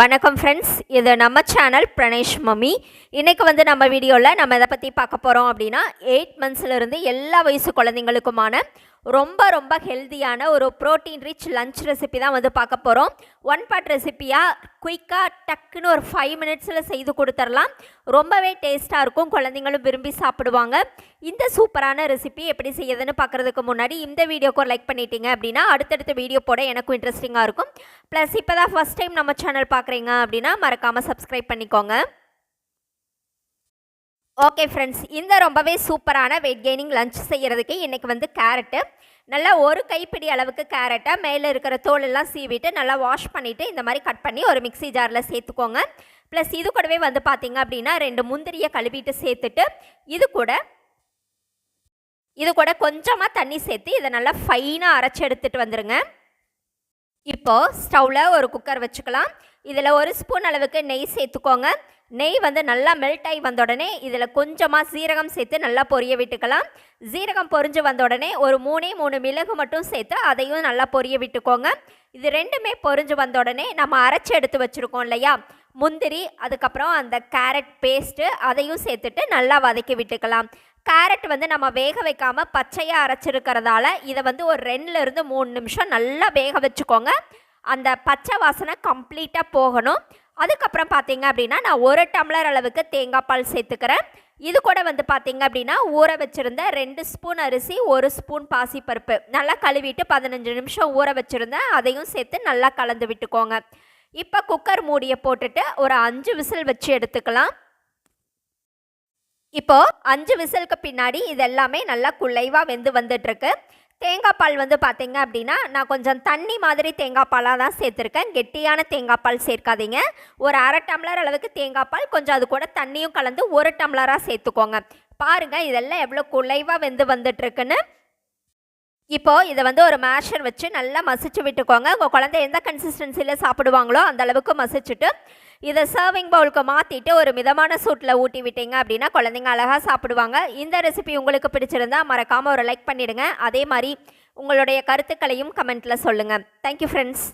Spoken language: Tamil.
வணக்கம் ஃப்ரெண்ட்ஸ் இது நம்ம சேனல் பிரணேஷ் மம்மி இன்றைக்கி வந்து நம்ம வீடியோவில் நம்ம இதை பற்றி பார்க்க போகிறோம் அப்படின்னா எயிட் மந்த்ஸ்லேருந்து எல்லா வயசு குழந்தைங்களுக்குமான ரொம்ப ரொம்ப ஹெல்த்தியான ஒரு ப்ரோட்டீன் ரிச் லஞ்ச் ரெசிபி தான் வந்து பார்க்க போகிறோம் ஒன் பார்ட் ரெசிப்பியாக குயிக்காக டக்குன்னு ஒரு ஃபைவ் மினிட்ஸில் செய்து கொடுத்துடலாம் ரொம்பவே டேஸ்ட்டாக இருக்கும். குழந்தைங்களும் விரும்பி சாப்பிடுவாங்க. இந்த சூப்பரான ரெசிபி எப்படி செய்யுதுன்னு பார்க்குறதுக்கு முன்னாடி இந்த வீடியோக்கு லைக் பண்ணிட்டீங்க அப்படின்னா அடுத்தடுத்த வீடியோ போட எனக்கும் இன்ட்ரெஸ்டிங்காக இருக்கும். ப்ளஸ் இப்போ தான் ஃபஸ்ட் டைம் நம்ம சேனல் பார்க்குறீங்க அப்படின்னா மறக்காமல் சப்ஸ்கிரைப் பண்ணிக்கோங்க. ஓகே ஃப்ரெண்ட்ஸ் இந்த ரொம்பவே சூப்பரான வெயிட் கெய்னிங் லஞ்ச் செய்கிறதுக்கு இன்றைக்கி வந்து கேரட்டு நல்லா ஒரு கைப்பிடி அளவுக்கு கேரட்டை மேலே இருக்கிற தோல் எல்லாம் சீவிட்டு நல்லா வாஷ் பண்ணிவிட்டு இந்த மாதிரி கட் பண்ணி ஒரு மிக்ஸி ஜாரில் சேர்த்துக்கோங்க. ப்ளஸ் இது கூடவே வந்து பார்த்தீங்க அப்படின்னா ரெண்டு முந்திரியை கழுவிட்டு சேர்த்துட்டு இது கூட இது கூட கொஞ்சமாக தண்ணி சேர்த்து இதை நல்லா ஃபைனாக அரைச்சி எடுத்துகிட்டு வந்துடுங்க இப்போது ஸ்டவ்வில் ஒரு குக்கர் வச்சுக்கலாம். இதில் ஒரு ஸ்பூன் அளவுக்கு நெய் சேர்த்துக்கோங்க. நெய் வந்து நல்லா மெல்ட் ஆகி வந்த உடனே இதில் கொஞ்சமாக சீரகம் சேர்த்து நல்லா பொரிய விட்டுக்கலாம். சீரகம் பொரிஞ்சு வந்த உடனே ஒரு மூணே மூணு மிளகு மட்டும் சேர்த்து அதையும் நல்லா பொரிய விட்டுக்கோங்க. இது ரெண்டுமே பொரிஞ்சு வந்த உடனே நம்ம அரைச்சி எடுத்து வச்சுருக்கோம் இல்லையா? முந்திரி அதுக்கப்புறம் அந்த கேரட் பேஸ்ட்டு அதையும் சேர்த்துட்டு நல்லா வதக்கி விட்டுக்கலாம். கேரட் வந்து நம்ம வேக வைக்காமல் பச்சையாக அரைச்சிருக்கிறதால இதை வந்து ஒரு ரெண்டுலேருந்து மூணு நிமிஷம் நல்லா வேக வச்சுக்கோங்க. அந்த பச்சை வாசனை கம்ப்ளீட்டாக போகணும். அதுக்கப்புறம் பார்த்தீங்க அப்படின்னா நான் ஒரு டம்ளர் அளவுக்கு தேங்காய் பால் சேர்த்துக்கிறேன். இது கூட வந்து பார்த்தீங்க அப்படின்னா ஊற வச்சுருந்த ரெண்டு ஸ்பூன் அரிசி ஒரு ஸ்பூன் பாசிப்பருப்பு. நல்லா கழுவிட்டு பதினஞ்சு நிமிஷம் ஊற வச்சுருந்தேன். அதையும் சேர்த்து நல்லா கலந்து விட்டுக்கோங்க. இப்போ குக்கர் மூடியை போட்டுட்டு ஒரு அஞ்சு விசில் வச்சு எடுத்துக்கலாம். இப்போது அஞ்சு விசிலுக்கு பின்னாடி இது எல்லாமே நல்லா குலைவாக வெந்து வந்துட்டுருக்கு. தேங்காய் பால் வந்து பார்த்தீங்க அப்படின்னா நான் கொஞ்சம் தண்ணி மாதிரி தேங்காய் பாலாக தான் சேர்த்துருக்கேன். கெட்டியான தேங்காய் பால் சேர்க்காதீங்க. ஒரு அரை டம்ளர் அளவுக்கு தேங்காய் பால் கொஞ்சம் அது கூட தண்ணியும் கலந்து ஒரு டம்ளராக சேர்த்துக்கோங்க. பாருங்கள் இதெல்லாம் எவ்வளோ குலைவாக வெந்து வந்துட்டுருக்குன்னு. இப்போது இதை வந்து ஒரு மேஷர் வச்சு நல்லா மசிச்சு விட்டுக்கோங்க. உங்கள் குழந்தை எந்த கன்சிஸ்டன்சியில் சாப்பிடுவாங்களோ அந்த அளவுக்கு மசிச்சுட்டு இதை சர்விங் பவுலுக்கு மாற்றிட்டு ஒரு மிதமான சூட்டில் ஊட்டி விட்டீங்க அப்படின்னா குழந்தைங்க அழகாக சாப்பிடுவாங்க. இந்த ரெசிபி உங்களுக்கு பிடிச்சிருந்தா மறக்காமல் ஒரு லைக் பண்ணிவிடுங்க அதே மாதிரி உங்களுடைய கருத்துக்களையும் கமெண்ட்டில் சொல்லுங்கள் தேங்க்யூ ஃப்ரெண்ட்ஸ்